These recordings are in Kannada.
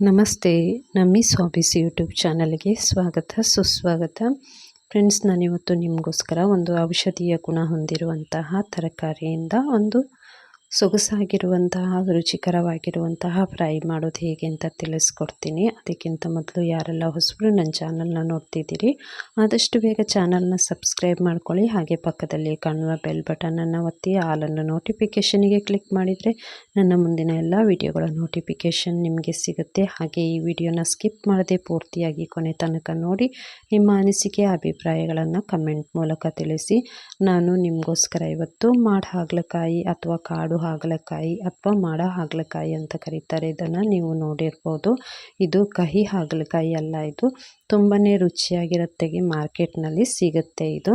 ನಮಸ್ತೆ ನಮ್ಮಿ ಸ್ವಾಬಿಸ್ ಯೂಟ್ಯೂಬ್ ಚಾನಲ್ಗೆ ಸ್ವಾಗತ, ಸುಸ್ವಾಗತ. ಫ್ರೆಂಡ್ಸ್, ನಾನಿವತ್ತು ನಿಮಗೋಸ್ಕರ ಒಂದು ಔಷಧೀಯ ಗುಣ ಹೊಂದಿರುವಂತಹ ತರಕಾರಿಯಿಂದ ಒಂದು ಸೊಗಸಾಗಿರುವಂತಹ, ರುಚಿಕರವಾಗಿರುವಂತಹ ಫ್ರೈ ಮಾಡೋದು ಹೇಗೆ ಅಂತ ತಿಳಿಸ್ಕೊಡ್ತೀನಿ. ಅದಕ್ಕಿಂತ ಮೊದಲು ಯಾರೆಲ್ಲ ಹೊಸಬರು ನನ್ನ ಚಾನಲ್ನ ನೋಡ್ತಿದ್ದೀರಿ, ಆದಷ್ಟು ಬೇಗ ಚಾನಲ್ನ ಸಬ್ಸ್ಕ್ರೈಬ್ ಮಾಡ್ಕೊಳ್ಳಿ. ಹಾಗೆ ಪಕ್ಕದಲ್ಲಿ ಕಾಣುವ ಬೆಲ್ ಬಟನನ್ನು ಒತ್ತಿ ಹಾಲನ್ನು ನೋಟಿಫಿಕೇಷನಿಗೆ ಕ್ಲಿಕ್ ಮಾಡಿದರೆ ನನ್ನ ಮುಂದಿನ ಎಲ್ಲ ವಿಡಿಯೋಗಳ ನೋಟಿಫಿಕೇಷನ್ ನಿಮಗೆ ಸಿಗುತ್ತೆ. ಹಾಗೆ ಈ ವಿಡಿಯೋನ ಸ್ಕಿಪ್ ಮಾಡದೆ ಪೂರ್ತಿಯಾಗಿ ಕೊನೆ ತನಕ ನೋಡಿ ನಿಮ್ಮ ಅನಿಸಿಕೆ, ಅಭಿಪ್ರಾಯಗಳನ್ನು ಕಮೆಂಟ್ ಮೂಲಕ ತಿಳಿಸಿ. ನಾನು ನಿಮಗೋಸ್ಕರ ಇವತ್ತು ಮಾಡಿ ಹಾಗಲಕಾಯಿ ಅಥವಾ ಕಾಡು ಹಾಗಲಕಾಯಿ ಅಥವಾ ಮಾಡ ಹಾಗಲಕಾಯಿ ಅಂತ ಕರೀತಾರೆ. ಇದನ್ನು ನೀವು ನೋಡಿರ್ಬೋದು. ಇದು ಕಹಿ ಹಾಗಲಕಾಯಿ ಅಲ್ಲ ಇದು. ತುಂಬಾ ರುಚಿಯಾಗಿರುತ್ತೆ. ಮಾರ್ಕೆಟ್ನಲ್ಲಿ ಸಿಗುತ್ತೆ ಇದು.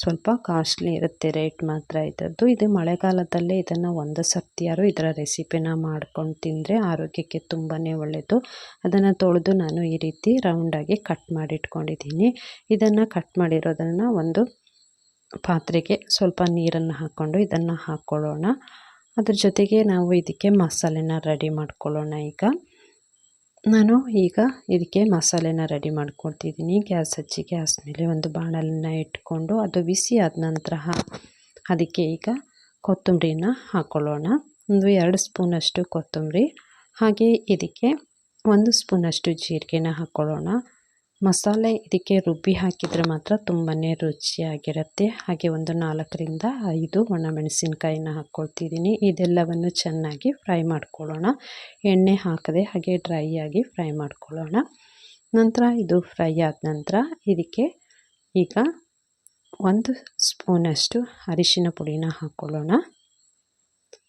ಸ್ವಲ್ಪ ಕಾಸ್ಟ್ಲಿ ಇರುತ್ತೆ, ರೇಟ್ ಮಾತ್ರ ಇದ್ದದ್ದು ಇದು ಮಳೆಗಾಲದಲ್ಲೇ ಇದನ್ನು ಒಂದು ಸರ್ತಿಯಾರು ಇದರ ರೆಸಿಪಿನ ಮಾಡ್ಕೊಂಡು ತಿಂದರೆ ಆರೋಗ್ಯಕ್ಕೆ ತುಂಬಾ ಒಳ್ಳೆಯದು ಅದನ್ನು ತೊಳೆದು ನಾನು ಈ ರೀತಿ ರೌಂಡಾಗಿ ಕಟ್ ಮಾಡಿ ಇಟ್ಕೊಂಡಿದ್ದೀನಿ ಇದನ್ನು ಕಟ್ ಮಾಡಿರೋದನ್ನು ಒಂದು ಪಾತ್ರೆಗೆ ಸ್ವಲ್ಪ ನೀರನ್ನು ಹಾಕ್ಕೊಂಡು ಇದನ್ನು ಹಾಕ್ಕೊಳ್ಳೋಣ ಅದ್ರ ಜೊತೆಗೆ ನಾವು ಇದಕ್ಕೆ ಮಸಾಲೆನ ರೆಡಿ ಮಾಡ್ಕೊಳ್ಳೋಣ ಈಗ. ನಾನು ಈಗ ಇದಕ್ಕೆ ಮಸಾಲೆನ ರೆಡಿ ಮಾಡ್ಕೊಳ್ತಿದ್ದೀನಿ. ಗ್ಯಾಸ್ ಹಚ್ಚಿ ಗ್ಯಾಸ್ ಮೇಲೆ ಒಂದು ಬಾಣಲನ್ನ ಇಟ್ಕೊಂಡು ಅದು ಬಿಸಿ ಆದ ನಂತರ ಅದಕ್ಕೆ ಈಗ ಕೊತ್ತಂಬರಿನ ಹಾಕ್ಕೊಳ್ಳೋಣ ಒಂದು ಎರಡು ಸ್ಪೂನಷ್ಟು ಕೊತ್ತಂಬರಿ. ಹಾಗೆ ಇದಕ್ಕೆ ಒಂದು ಸ್ಪೂನಷ್ಟು ಜೀರಿಗೆನ ಹಾಕ್ಕೊಳ್ಳೋಣ ಮಸಾಲೆ ಇದಕ್ಕೆ ರುಬ್ಬಿ ಹಾಕಿದರೆ ಮಾತ್ರ ತುಂಬಾ ರುಚಿಯಾಗಿರುತ್ತೆ. ಹಾಗೆ ಒಂದು ನಾಲ್ಕರಿಂದ ಐದು ಒಣಮೆಣಸಿನ್ಕಾಯಿನ ಹಾಕ್ಕೊಳ್ತಿದ್ದೀನಿ ಇದೆಲ್ಲವನ್ನು ಚೆನ್ನಾಗಿ ಫ್ರೈ ಮಾಡ್ಕೊಳ್ಳೋಣ. ಎಣ್ಣೆ ಹಾಕದೆ ಹಾಗೆ ಡ್ರೈ ಆಗಿ ಫ್ರೈ ಮಾಡ್ಕೊಳ್ಳೋಣ. ನಂತರ ಇದು ಫ್ರೈ ಆದ ನಂತರ ಇದಕ್ಕೆ ಈಗ ಒಂದು ಸ್ಪೂನಷ್ಟು ಅರಿಶಿನ ಪುಡಿನ ಹಾಕ್ಕೊಳ್ಳೋಣ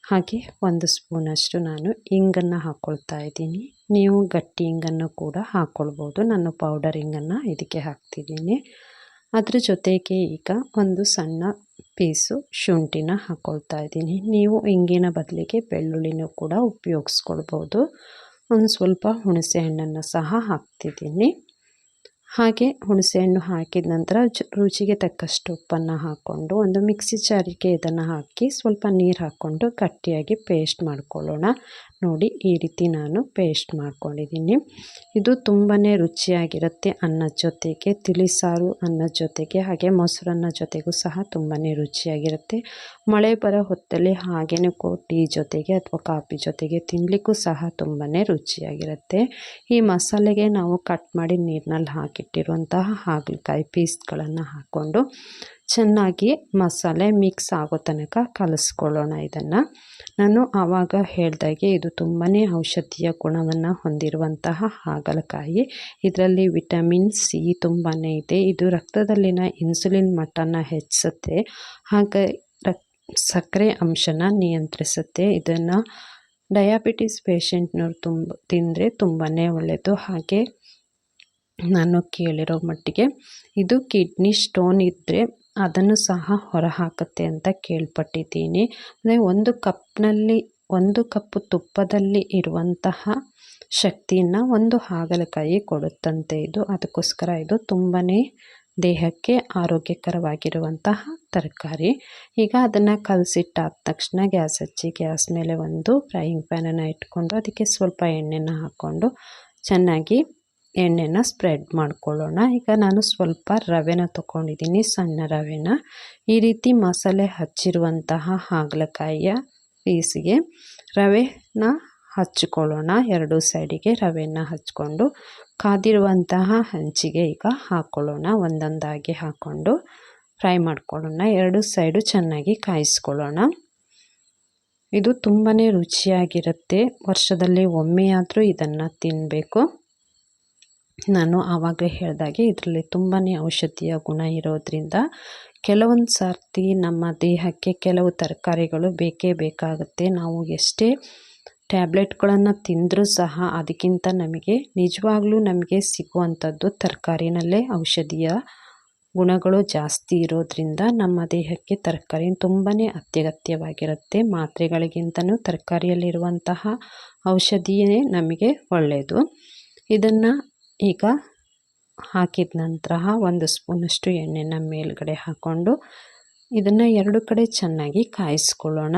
ಹಾಗೆ ಒಂದು ಸ್ಪೂನಷ್ಟು ನಾನು ಇಂಗನ್ನು ಹಾಕ್ಕೊಳ್ತಾ ಇದ್ದೀನಿ. ನೀವು ಗಟ್ಟಿ ಇಂಗನ್ನು ಕೂಡ ಹಾಕ್ಕೊಳ್ಬೋದು ನಾನು ಪೌಡರಿಂಗನ್ನು ಇದಕ್ಕೆ ಹಾಕ್ತಿದ್ದೀನಿ. ಅದರ ಜೊತೆಗೆ ಈಗ ಒಂದು ಸಣ್ಣ ಪೀಸು ಶುಂಠಿನ ಹಾಕ್ಕೊಳ್ತಾ ಇದ್ದೀನಿ. ನೀವು ಇಂಗಿನ ಬದಲಿಗೆ ಬೆಳ್ಳುಳ್ಳಿನೂ ಕೂಡ ಉಪಯೋಗಿಸ್ಕೊಳ್ಬೋದು. ಒಂದು ಸ್ವಲ್ಪ ಹುಣಸೆ ಹಣ್ಣನ್ನು ಸಹ ಹಾಕ್ತಿದ್ದೀನಿ. ಹಾಗೆ ಹುಣಸೆಹಣ್ಣು ಹಾಕಿದ ನಂತರ ರುಚಿಗೆ ತಕ್ಕಷ್ಟು ಉಪ್ಪನ್ನು ಹಾಕ್ಕೊಂಡು ಒಂದು ಮಿಕ್ಸಿ ಜಾರಿಗೆ ಇದನ್ನು ಹಾಕಿ ಸ್ವಲ್ಪ ನೀರು ಹಾಕ್ಕೊಂಡು ಗಟ್ಟಿಯಾಗಿ ಪೇಸ್ಟ್ ಮಾಡ್ಕೊಳ್ಳೋಣ. ನೋಡಿ ಈ ರೀತಿ ನಾನು ಪೇಸ್ಟ್ ಮಾಡ್ಕೊಂಡಿದ್ದೀನಿ. ಇದು ತುಂಬಾ ರುಚಿಯಾಗಿರುತ್ತೆ ಅನ್ನದ ಜೊತೆಗೆ, ತಿಳಿಸಾರು ಅನ್ನದ ಜೊತೆಗೆ, ಹಾಗೆ ಮೊಸರನ್ನ ಜೊತೆಗೂ ಸಹ ತುಂಬಾ ರುಚಿಯಾಗಿರುತ್ತೆ. ಮಳೆ ಬರೋ ಹೊತ್ತಲ್ಲಿ ಹಾಗೇನೆ ಟೀ ಜೊತೆಗೆ ಅಥವಾ ಕಾಫಿ ಜೊತೆಗೆ ತಿನ್ನಲಿಕ್ಕೂ ಸಹ ತುಂಬಾ ರುಚಿಯಾಗಿರುತ್ತೆ. ಈ ಮಸಾಲೆಗೆ ನಾವು ಕಟ್ ಮಾಡಿ ನೀರಿನಲ್ಲಿ ಹಾಕಿಟ್ಟಿರುವಂತಹ ಹಾಗಲಕಾಯಿ ಪೀಸ್ಗಳನ್ನು ಹಾಕ್ಕೊಂಡು ಚೆನ್ನಾಗಿ ಮಸಾಲೆ ಮಿಕ್ಸ್ ಆಗೋ ತನಕ ಕಲಿಸ್ಕೊಳ್ಳೋಣ ಇದನ್ನು. ನಾನು ಆವಾಗ ಹೇಳ್ದಾಗೆ ಇದು ತುಂಬಾ ಔಷಧೀಯ ಗುಣವನ್ನು ಹೊಂದಿರುವಂತಹ ಹಾಗಲಕಾಯಿ. ಇದರಲ್ಲಿ ವಿಟಮಿನ್ ಸಿ ತುಂಬಾ ಇದೆ. ಇದು ರಕ್ತದಲ್ಲಿನ ಇನ್ಸುಲಿನ್ ಮಟ್ಟನ ಹೆಚ್ಚಿಸುತ್ತೆ. ಹಾಗೆ ರಕ್, ಸಕ್ಕರೆ ಅಂಶನ ನಿಯಂತ್ರಿಸುತ್ತೆ. ಇದನ್ನು ಡಯಾಬಿಟಿಸ್ ಪೇಷಂಟ್ನವ್ರು ತುಂಬ, ತಿಂದರೆ ತುಂಬಾ ಒಳ್ಳೆಯದು ಹಾಗೆ ನಾನು ಕೇಳಿರೋ ಮಟ್ಟಿಗೆ ಇದು ಕಿಡ್ನಿ ಸ್ಟೋನ್ ಇದ್ದರೆ ಅದನ್ನು ಸಹ ಹೊರಹಾಕುತ್ತೆ ಅಂತ ಕೇಳ್ಪಟ್ಟಿದ್ದೀನಿ. ಅಂದರೆ ಒಂದು ಕಪ್ನಲ್ಲಿ, ಒಂದು ಕಪ್ಪು ತುಪ್ಪದಲ್ಲಿ ಇರುವಂತಹ ಶಕ್ತಿಯನ್ನು ಒಂದು ಹಾಗಲಕಾಯಿ ಕೊಡುತ್ತಂತೆ ಇದು. ಅದಕ್ಕೋಸ್ಕರ ಇದು ತುಂಬಾ ದೇಹಕ್ಕೆ ಆರೋಗ್ಯಕರವಾಗಿರುವಂತಹ ತರಕಾರಿ. ಈಗ ಅದನ್ನು ಕಲಸಿಟ್ಟಾದ ತಕ್ಷಣ ಗ್ಯಾಸ್ ಹಚ್ಚಿ, ಗ್ಯಾಸ್ ಮೇಲೆ ಒಂದು ಫ್ರೈಯಿಂಗ್ ಪ್ಯಾನನ್ನು ಇಟ್ಕೊಂಡು, ಅದಕ್ಕೆ ಸ್ವಲ್ಪ ಎಣ್ಣೆನ ಹಾಕ್ಕೊಂಡು ಚೆನ್ನಾಗಿ ಎಣ್ಣೆನ ಸ್ಪ್ರೆಡ್ ಮಾಡ್ಕೊಳ್ಳೋಣ. ಈಗ ನಾನು ಸ್ವಲ್ಪ ರವೆನ ತೊಗೊಂಡಿದ್ದೀನಿ, ಸಣ್ಣ ರವೆನ. ಈ ರೀತಿ ಮಸಾಲೆ ಹಚ್ಚಿರುವಂತಹ ಹಾಗಲಕಾಯಿಯ ಪೀಸಿಗೆ ರವೆನ ಹಚ್ಕೊಳ್ಳೋಣ. ಎರಡು ಸೈಡಿಗೆ ರವೆನ ಹಚ್ಕೊಂಡು ಕಾದಿರುವಂತಹ ಹಂಚಿಗೆ ಈಗ ಹಾಕ್ಕೊಳ್ಳೋಣ ಒಂದೊಂದಾಗಿ ಹಾಕ್ಕೊಂಡು ಫ್ರೈ ಮಾಡ್ಕೊಳ್ಳೋಣ. ಎರಡು ಸೈಡು ಚೆನ್ನಾಗಿ ಕಾಯಿಸ್ಕೊಳ್ಳೋಣ. ಇದು ತುಂಬಾ ರುಚಿಯಾಗಿರುತ್ತೆ. ವರ್ಷದಲ್ಲಿ ಒಮ್ಮೆಯಾದರೂ ಇದನ್ನು ತಿನ್ನಬೇಕು ನಾನು ಆವಾಗಲೇ ಹೇಳಿದಾಗೆ ಇದರಲ್ಲಿ ತುಂಬಾ ಔಷಧೀಯ ಗುಣ ಇರೋದರಿಂದ ಕೆಲವೊಂದು ಸರ್ತಿ ನಮ್ಮ ದೇಹಕ್ಕೆ ಕೆಲವು ತರಕಾರಿಗಳು ಬೇಕೇ ಬೇಕಾಗುತ್ತೆ. ನಾವು ಎಷ್ಟೇ ಟ್ಯಾಬ್ಲೆಟ್ಗಳನ್ನು ತಿಂದರೂ ಸಹ ಅದಕ್ಕಿಂತ ನಮಗೆ, ನಿಜವಾಗ್ಲೂ ನಮಗೆ ಸಿಗುವಂಥದ್ದು ತರಕಾರಿನಲ್ಲೇ ಔಷಧೀಯ ಗುಣಗಳು ಜಾಸ್ತಿ ಇರೋದರಿಂದ ನಮ್ಮ ದೇಹಕ್ಕೆ ತರಕಾರಿ ತುಂಬಾ ಅತ್ಯಗತ್ಯವಾಗಿರುತ್ತೆ. ಮಾತ್ರೆಗಳಿಗಿಂತನೂ ತರಕಾರಿಯಲ್ಲಿರುವಂತಹ ಔಷಧಿಯೇ ನಮಗೆ ಒಳ್ಳೆಯದು ಇದನ್ನು ಈಗ ಹಾಕಿದ ನಂತರ ಒಂದು ಸ್ಪೂನಷ್ಟು ಎಣ್ಣೆನ ಮೇಲ್ಗಡೆ ಹಾಕ್ಕೊಂಡು ಇದನ್ನು ಎರಡು ಕಡೆ ಚೆನ್ನಾಗಿ ಕಾಯಿಸ್ಕೊಳ್ಳೋಣ.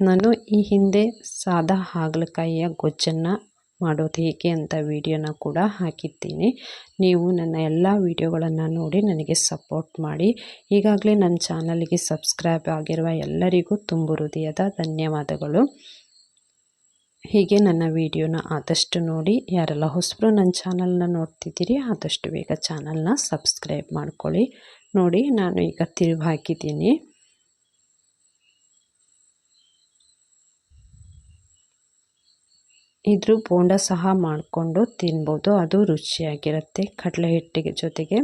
ನಾನು ಈ ಹಿಂದೆ ಸಾದಾ ಹಾಗಲಕಾಯಿಯ ಗೊಜ್ಜನ್ನು ಮಾಡೋದು ಹೇಗೆ ಅಂತ ವಿಡಿಯೋನ ಕೂಡ ಹಾಕಿದ್ದೀನಿ. ನೀವು ನನ್ನ ಎಲ್ಲ ವಿಡಿಯೋಗಳನ್ನು ನೋಡಿ ನನಗೆ ಸಪೋರ್ಟ್ ಮಾಡಿ. ಈಗಾಗಲೇ ನನ್ನ ಚಾನಲ್ಗೆ ಸಬ್ಸ್ಕ್ರೈಬ್ ಆಗಿರುವ ಎಲ್ಲರಿಗೂ ತುಂಬು ಹೃದಯದ ಧನ್ಯವಾದಗಳು. ಹೀಗೆ ನನ್ನ ವಿಡಿಯೋನ ಆದಷ್ಟು ನೋಡಿ, ಯಾರೆಲ್ಲ ಹೊಸಬ್ರು ನನ್ನ ಚಾನಲ್ನ ನೋಡ್ತಿದ್ದೀರಿ, ಆದಷ್ಟು ಬೇಗ ಚಾನಲ್ನ ಸಬ್ಸ್ಕ್ರೈಬ್ ಮಾಡ್ಕೊಳ್ಳಿ. ನೋಡಿ, ನಾನು ಈಗ ತಿರುವು ಹಾಕಿದ್ದೀನಿ ಇದ್ರ ಬೋಂಡ ಸಹ ಮಾಡಿಕೊಂಡು ತಿನ್ಬೋದು, ಅದು ರುಚಿಯಾಗಿರುತ್ತೆ. ಕಡಲೆ ಹಿಟ್ಟಿಗೆ ಜೊತೆಗೆ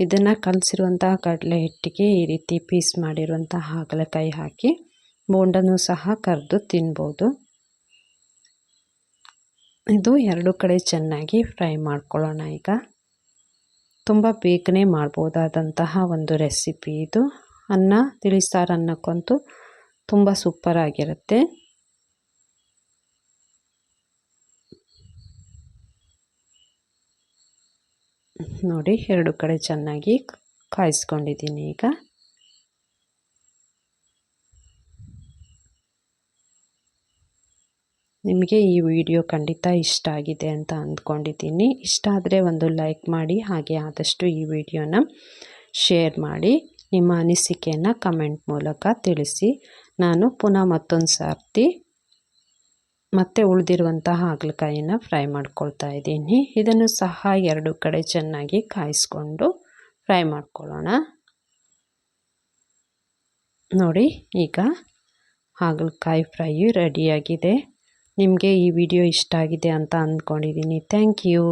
ಇದನ್ನು ಕಲಸಿರುವಂತಹ ಕಡಲೆ ಹಿಟ್ಟಿಗೆ ಈ ರೀತಿ ಪೀಸ್ ಮಾಡಿರುವಂತಹ ಹಾಗಲಕಾಯಿ ಹಾಕಿ, ಬೋಂಡನೂ ಸಹ ಕರೆದು ತಿನ್ಬೋದು. ಇದು ಎರಡು ಕಡೆ ಚೆನ್ನಾಗಿ ಫ್ರೈ ಮಾಡ್ಕೊಳ್ಳೋಣ ಈಗ. ತುಂಬ ಬೇಗನೆ ಮಾಡ್ಬೋದಾದಂತಹ ಒಂದು ರೆಸಿಪಿ ಇದು. ಅನ್ನ, ತಿಳಿಸಾರು ಅನ್ನಕ್ಕಂತೂ ತುಂಬ ಸೂಪರಾಗಿರುತ್ತೆ. ನೋಡಿ, ಎರಡು ಕಡೆ ಚೆನ್ನಾಗಿ ಕಾಯಿಸ್ಕೊಂಡಿದ್ದೀನಿ ಈಗ. ನಿಮಗೆ ಈ ವಿಡಿಯೋ ಖಂಡಿತ ಇಷ್ಟ ಆಗಿದೆ ಅಂತ ಅಂದ್ಕೊಂಡಿದ್ದೀನಿ. ಇಷ್ಟ ಆದರೆ ಒಂದು ಲೈಕ್ ಮಾಡಿ, ಹಾಗೆ ಆದಷ್ಟು ಈ ವಿಡಿಯೋನ ಶೇರ್ ಮಾಡಿ, ನಿಮ್ಮ ಅನಿಸಿಕೆಯನ್ನು ಕಮೆಂಟ್ ಮೂಲಕ ತಿಳಿಸಿ. ನಾನು ಪುನಃ ಮತ್ತೊಂದು ಸರ್ತಿ ಮತ್ತೆ ಉಳಿದಿರುವಂತಹ ಹಾಗಲಕಾಯಿನ ಫ್ರೈ ಮಾಡ್ಕೊಳ್ತಾ ಇದ್ದೀನಿ. ಇದನ್ನು ಸಹ ಎರಡು ಕಡೆ ಚೆನ್ನಾಗಿ ಕಾಯಿಸ್ಕೊಂಡು ಫ್ರೈ ಮಾಡ್ಕೊಳ್ಳೋಣ. ನೋಡಿ, ಈಗ ಹಾಗಲಕಾಯಿ ಫ್ರೈಯು ರೆಡಿಯಾಗಿದೆ. ನಿಮಗೆ ಈ ವಿಡಿಯೋ ಇಷ್ಟ ಆಗಿದೆ ಅಂತ ಅಂದ್ಕೊಂಡಿದ್ದೀನಿ. Thank you